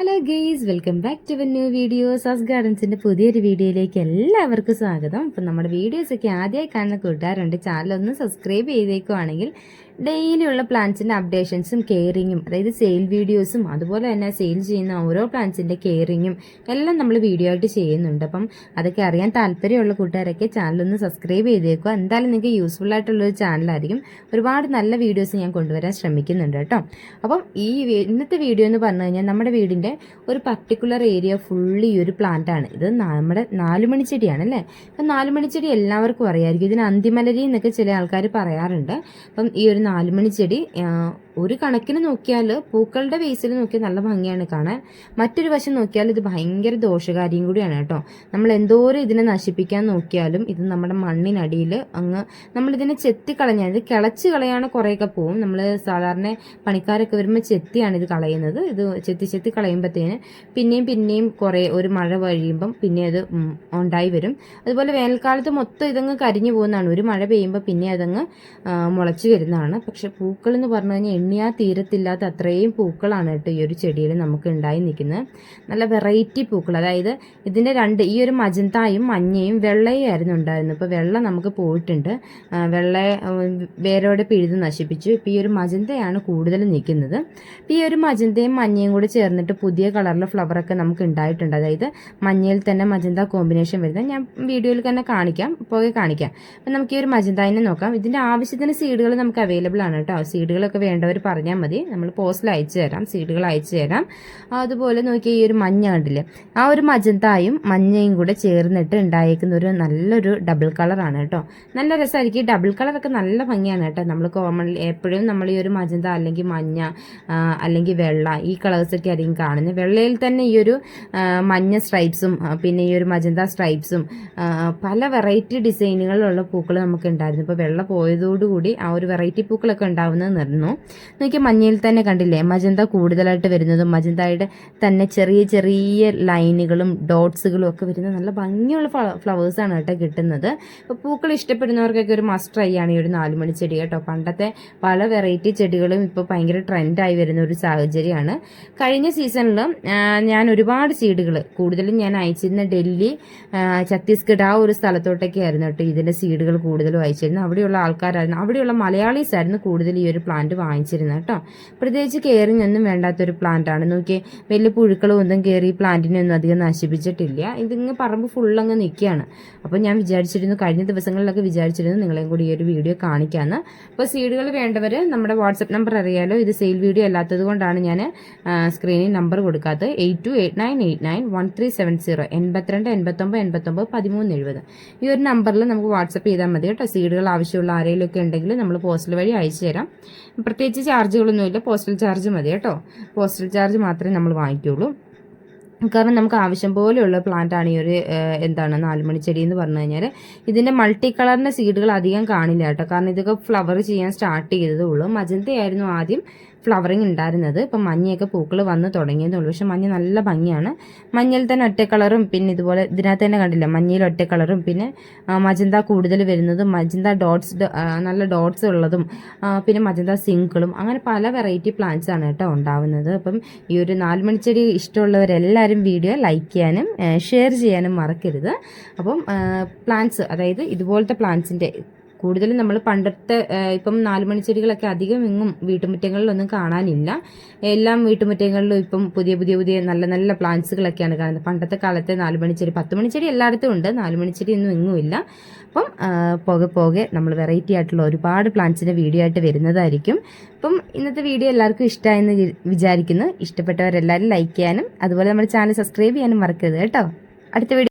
Hello guys welcome back to new video സസ് ഗാർഡൻസിന്റെ പുതിയൊരു വീഡിയോയിലേക്ക് എല്ലാവർക്കും സ്വാഗതം. അപ്പം നമ്മുടെ വീഡിയോസൊക്കെ ആദ്യമായി കാണുന്ന കൂട്ടുകാരുണ്ട്. ചാനലൊന്ന് സബ്സ്ക്രൈബ് ചെയ്തേക്കുവാണെങ്കിൽ ഡെയിലിയുള്ള പ്ലാന്റ്സിന്റെ അപ്ഡേഷൻസും കെയറിങ്ങും അതായത് സെയിൽ വീഡിയോസും അതുപോലെ തന്നെ സെയിൽ ചെയ്യുന്ന ഓരോ പ്ലാന്റ്സിന്റെ കെയറിങ്ങും എല്ലാം നമ്മൾ വീഡിയോ ആയിട്ട് ചെയ്യുന്നുണ്ട്. അപ്പം അതൊക്കെ അറിയാൻ താല്പര്യമുള്ള കൂട്ടുകാരൊക്കെ ചാനലൊന്ന് സബ്സ്ക്രൈബ് ചെയ്തേക്കുക. എന്തായാലും നിങ്ങൾക്ക് യൂസ്ഫുൾ ആയിട്ടുള്ളൊരു ചാനലായിരിക്കും ഒരുപാട് നല്ല വീഡിയോസ് ഞാൻ കൊണ്ടുവരാൻ ശ്രമിക്കുന്നുണ്ട് കേട്ടോ. അപ്പം ഈ ഇന്നത്തെ വീഡിയോ എന്ന് പറഞ്ഞു കഴിഞ്ഞാൽ നമ്മുടെ വീടിന്റെ ഒരു പർട്ടിക്കുലർ ഏരിയ ഫുള്ളി ഈ ഒരു പ്ലാന്റ് ആണ്. ഇത് നമ്മുടെ നാലുമണിച്ചെടിയാണ് അല്ലേ? അപ്പം നാലുമണിച്ചെടി എല്ലാവർക്കും അറിയാമായിരിക്കും ഇതിന് അന്തിമലരി എന്നൊക്കെ ചില ആൾക്കാർ പറയാറുണ്ട്. അപ്പം ഈ ഒരു നാലുമണി ചെടി ഒരു കണക്കിന് നോക്കിയാൽ പൂക്കളുടെ ബേസിൽ നോക്കിയാൽ നല്ല ഭംഗിയാണ് കാണാൻ. മറ്റൊരു വശം നോക്കിയാൽ ഇത് ഭയങ്കര ദോഷകാരിയും കൂടിയാണ് കേട്ടോ. നമ്മൾ എന്തോരം ഇതിനെ നശിപ്പിക്കാൻ നോക്കിയാലും ഇത് നമ്മുടെ മണ്ണിനടിയിൽ അങ്ങ് നമ്മളിതിനെ ചെത്തിക്കളഞ്ഞാൽ ഇത് കിളച്ച് കളയാണ് കുറേയൊക്കെ പോവും. നമ്മൾ സാധാരണ പണിക്കാരൊക്കെ വരുമ്പോൾ ചെത്തിയാണ് ഇത് കളയുന്നത്. ഇത് ചെത്തി ചെത്തി കളയുമ്പോഴത്തേന് പിന്നെയും പിന്നെയും കുറേ ഒരു മഴ കഴിയുമ്പം പിന്നെ അത് ഉണ്ടായി വരും. അതുപോലെ വേനൽക്കാലത്ത് മൊത്തം ഇതങ്ങ് കരിഞ്ഞു പോകുന്നതാണ്. ഒരു മഴ പെയ്യുമ്പോൾ പിന്നെ അതങ്ങ് മുളച്ച് വരുന്നതാണ്. പക്ഷെ പൂക്കൾ എന്ന് പറഞ്ഞു കഴിഞ്ഞാൽ എണ്ണിയാൽ തീരത്തില്ലാത്ത അത്രയും പൂക്കളാണ് കേട്ടോ ഈ ഒരു ചെടിയിൽ നമുക്ക് ഉണ്ടായി നിൽക്കുന്നത്. നല്ല വെറൈറ്റി പൂക്കൾ. അതായത് ഇതിന്റെ രണ്ട് ഈ ഒരു മജന്തായും മഞ്ഞയും വെള്ളയും ആയിരുന്നു ഉണ്ടായിരുന്നത്. ഇപ്പോൾ വെള്ള നമുക്ക് പോയിട്ടുണ്ട്. വെള്ള വേരോടെ പിഴുത് നശിപ്പിച്ചു. ഇപ്പോൾ ഈ ഒരു മജന്തയാണ് കൂടുതൽ നിൽക്കുന്നത്. ഇപ്പോൾ ഈ ഒരു മജന്തയും മഞ്ഞയും കൂടി ചേർന്നിട്ട് പുതിയ കളറിലെ ഫ്ലവറൊക്കെ നമുക്ക് ഉണ്ടായിട്ടുണ്ട്. അതായത് മഞ്ഞയിൽ തന്നെ മജന്ത കോമ്പിനേഷൻ വരുന്നത്. ഞാൻ വീഡിയോയിൽ തന്നെ കാണിക്കാം. പോയി കാണിക്കാം. അപ്പം നമുക്ക് ഈ ഒരു മജന്തായിനെ നോക്കാം. ഇതിന്റെ ആവശ്യത്തിന് സീഡുകൾ നമുക്ക് അവൈലബിൾ ആണ് കേട്ടോ. സീഡുകളൊക്കെ വേണ്ടവർ പറഞ്ഞാൽ മതി. നമ്മൾ പോസ്റ്റിൽ അയച്ചു തരാം സീഡുകൾ അയച്ചു തരാം. അതുപോലെ നോക്കിയാൽ ഈ ഒരു മഞ്ഞ കണ്ടില്ലേ? ആ ഒരു മജന്തായും മഞ്ഞയും കൂടെ ചേർന്നിട്ട് ഉണ്ടായേക്കുന്ന ഒരു നല്ലൊരു ഡബിൾ കളറാണ് കേട്ടോ. നല്ല രസമായിരിക്കും. ഈ ഡബിൾ കളറൊക്കെ നല്ല ഭംഗിയാണ് കേട്ടോ. നമ്മൾ കോമൺ എപ്പോഴും നമ്മൾ ഈ ഒരു മജന്ത അല്ലെങ്കിൽ മഞ്ഞ അല്ലെങ്കിൽ വെള്ള ഈ കളേഴ്സൊക്കെ ആയിരിക്കും കാണുന്നത്. വെള്ളയിൽ തന്നെ ഈ ഒരു മഞ്ഞ സ്ട്രൈപ്സും പിന്നെ ഈ ഒരു മജന്ത സ്ട്രൈപ്സും പല വെറൈറ്റി ഡിസൈനുകളിലുള്ള പൂക്കൾ നമുക്ക് ഉണ്ടായിരുന്നു. ഇപ്പോൾ വെള്ള പോയതോടുകൂടി ആ ഒരു വെറൈറ്റി പൂക്കളൊക്കെ ഉണ്ടാവുന്നത് നിർന്നു. നോക്കിയാൽ മഞ്ഞയിൽ തന്നെ കണ്ടില്ലേ? മജന്ത കൂടുതലായിട്ട് വരുന്നതും മജന്തയുടെ തന്നെ ചെറിയ ചെറിയ ലൈനുകളും ഡോട്ട്സുകളും ഒക്കെ വരുന്ന നല്ല ഭംഗിയുള്ള ഫ്ലവേഴ്സാണ് കേട്ടോ കിട്ടുന്നത്. അപ്പോൾ പൂക്കൾ ഇഷ്ടപ്പെടുന്നവർക്കൊക്കെ ഒരു മസ്റ്റ് ട്രൈ ആണ് ഈ ഒരു നാലുമണി ചെടി കേട്ടോ. പണ്ടത്തെ പല വെറൈറ്റി ചെടികളും ഇപ്പോൾ ഭയങ്കര ട്രെൻഡായി വരുന്ന ഒരു സാഹചര്യമാണ്. കഴിഞ്ഞ സീസണിൽ ഞാൻ ഒരുപാട് സീഡുകൾ കൂടുതലും ഞാൻ അയച്ചിരുന്ന ഡൽഹി ഛത്തീസ്ഗഡ് ആ ഒരു സ്ഥലത്തോട്ടൊക്കെ ആയിരുന്നു കേട്ടോ ഇതിന്റെ സീഡുകൾ കൂടുതലും അയച്ചിരുന്നു അവിടെയുള്ള ആൾക്കാരായിരുന്നു. അവിടെയുള്ള മലയാളീസ് ആയിരുന്നു കൂടുതൽ ഈ ഒരു പ്ലാന്റ് വാങ്ങിച്ചിരുന്നത് കേട്ടോ. പ്രത്യേകിച്ച് കെയറിങ് ഒന്നും വേണ്ടാത്തൊരു പ്ലാന്റ് ആണ്. നോക്കി വലിയ പുഴുക്കളും ഒന്നും കയറി പ്ലാന്റിനെ ഒന്നും അധികം നശിപ്പിച്ചിട്ടില്ല. ഇതിങ്ങ് പറമ്പ് ഫുള്ളങ്ങ് നിൽക്കുകയാണ് അപ്പോൾ ഞാൻ വിചാരിച്ചിരുന്നു കഴിഞ്ഞ ദിവസങ്ങളിലൊക്കെ വിചാരിച്ചിരുന്നു നിങ്ങളെയും കൂടി ഈ ഒരു വീഡിയോ കാണിക്കാമെന്ന് അപ്പോൾ സീഡുകൾ വേണ്ടവർ നമ്മുടെ വാട്സപ്പ് നമ്പർ അറിയാലോ? ഇത് സെയിൽ വീഡിയോ അല്ലാത്തത് കൊണ്ടാണ് ഞാൻ സ്ക്രീനിൽ നമ്പർ കൊടുക്കാത്തത്. Eight two eight nine eight nine one three seven zero എൺപത്തിരണ്ട് എൺപത്തൊമ്പത് എൺപത്തൊമ്പത് പതിമൂന്ന് എഴുപത്. ഈ ഒരു നമ്പറിൽ നമുക്ക് വാട്സപ്പ് ചെയ്താൽ മതി കേട്ടോ. സീഡുകൾ ആവശ്യമുള്ള ആരെങ്കിലും ഒക്കെ ഉണ്ടെങ്കിൽ നമ്മൾ പോസ്റ്റൽ വഴി അയച്ചു തരാം പ്രത്യേകിച്ച് ചാർജുകളൊന്നുമില്ല പോസ്റ്റൽ ചാർജ് മതി കേട്ടോ. പോസ്റ്റൽ ചാർജ് മാത്രമേ നമ്മൾ വാങ്ങിക്കുള്ളൂ. കാരണം നമുക്ക് ആവശ്യം പോലെയുള്ള പ്ലാന്റ് ആണ് ഈ ഒരു എന്താണ് നാലുമണി ചെടി എന്ന് പറഞ്ഞു കഴിഞ്ഞാൽ ഇതിന്റെ മൾട്ടി കളറിന്റെ സീഡുകൾ അധികം കാണില്ല കേട്ടോ. കാരണം ഇതൊക്കെ ഫ്ലവർ ചെയ്യാൻ സ്റ്റാർട്ട് ചെയ്തതേ ഉള്ളൂ. മജന്തയായിരുന്നു ആദ്യം. ഫ്ലവറിങ് ഉണ്ടായിരുന്നത്. ഇപ്പം മഞ്ഞയൊക്കെ പൂക്കൾ വന്ന് തുടങ്ങിയതേ ഉള്ളൂ. പക്ഷെ മഞ്ഞ നല്ല ഭംഗിയാണ്. മഞ്ഞയിൽ തന്നെ ഒറ്റ കളറും പിന്നെ ഇതുപോലെ ഇതിനകത്ത് തന്നെ കണ്ടില്ല? മഞ്ഞയിൽ ഒറ്റ കളറും പിന്നെ മജന്ത കൂടുതൽ വരുന്നതും മജന്ത ഡോട്ട്സ് നല്ല ഡോട്ട്സ് ഉള്ളതും പിന്നെ മജന്ത സിങ്കിളും അങ്ങനെ പല വെറൈറ്റി പ്ലാന്റ്സ് ആണ് കേട്ടോ ഉണ്ടാവുന്നത്. അപ്പം ഈ ഒരു നാലുമണിച്ചെടി ഇഷ്ടമുള്ളവരെല്ലാവരും വീഡിയോ ലൈക്ക് ചെയ്യാനും ഷെയർ ചെയ്യാനും മറക്കരുത്. അപ്പം പ്ലാന്റ്സ് അതായത് ഇതുപോലത്തെ പ്ലാന്റ്സിന്റെ കൂടുതലും നമ്മൾ പണ്ടത്തെ ഇപ്പം നാലുമണിച്ചെടികളൊക്കെ അധികം എങ്ങും വീട്ടുമുറ്റങ്ങളിലൊന്നും കാണാനില്ല. എല്ലാം വീട്ടുമുറ്റങ്ങളിലും ഇപ്പം പുതിയ പുതിയ പുതിയ നല്ല നല്ല പ്ലാന്റ്സുകളൊക്കെയാണ് കാണുന്നത്. പണ്ടത്തെ കാലത്തെ നാലുമണിച്ചെടി പത്ത് മണിച്ചെടി എല്ലായിടത്തും ഉണ്ട്. നാലുമണിച്ചെടി ഒന്നും എങ്ങുമില്ല അപ്പം പോകെ പോകെ നമ്മൾ വെറൈറ്റി ആയിട്ടുള്ള ഒരുപാട് പ്ലാന്റ്സിന്റെ വീഡിയോ ആയിട്ട് വരുന്നതായിരിക്കും. അപ്പം ഇന്നത്തെ വീഡിയോ എല്ലാവർക്കും ഇഷ്ടമായെന്ന് വിചാരിക്കുന്നു. ഇഷ്ടപ്പെട്ടവരെല്ലാവരും ലൈക്ക് ചെയ്യാനും അതുപോലെ നമ്മുടെ ചാനൽ സബ്സ്ക്രൈബ് ചെയ്യാനും മറക്കരുത് കേട്ടോ. അടുത്ത വീഡിയോ